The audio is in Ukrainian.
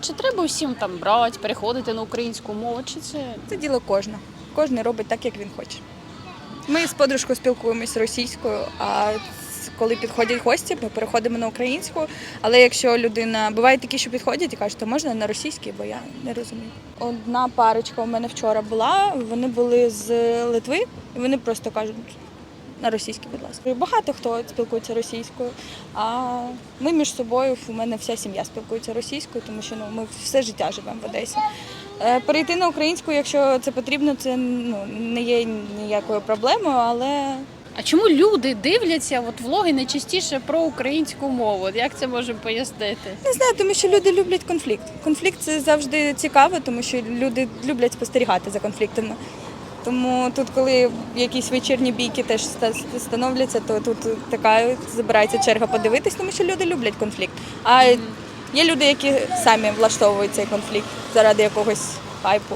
Чи треба всім там брати, переходити на українську мову? Чи це Це діло кожного. Кожен робить так, як він хоче. Ми з подружкою спілкуємось російською, а коли підходять гості, ми переходимо на українську. Але якщо людина бувають такі, що підходять і кажуть, то можна на російській, бо я не розумію. Одна парочка у мене вчора була. Вони були з Литви, і вони просто кажуть. На російській, будь ласка. Багато хто спілкується російською, а ми між собою, у мене вся сім'я спілкується російською, тому що ну, ми все життя живемо в Одесі. Е, Перейти на українську, якщо це потрібно, це ну, не є ніякою проблемою, але а чому люди дивляться от влоги найчастіше про українську мову? Як це можемо пояснити? не знаю, тому що люди люблять конфлікт. Конфлікт це завжди цікаво, тому що люди люблять спостерігати за конфліктами. Тому тут, коли якісь вечірні бійки теж становляться, то тут така забирається черга подивитись, тому що люди люблять конфлікт. А є люди, які самі влаштовують цей конфлікт заради якогось хайпу.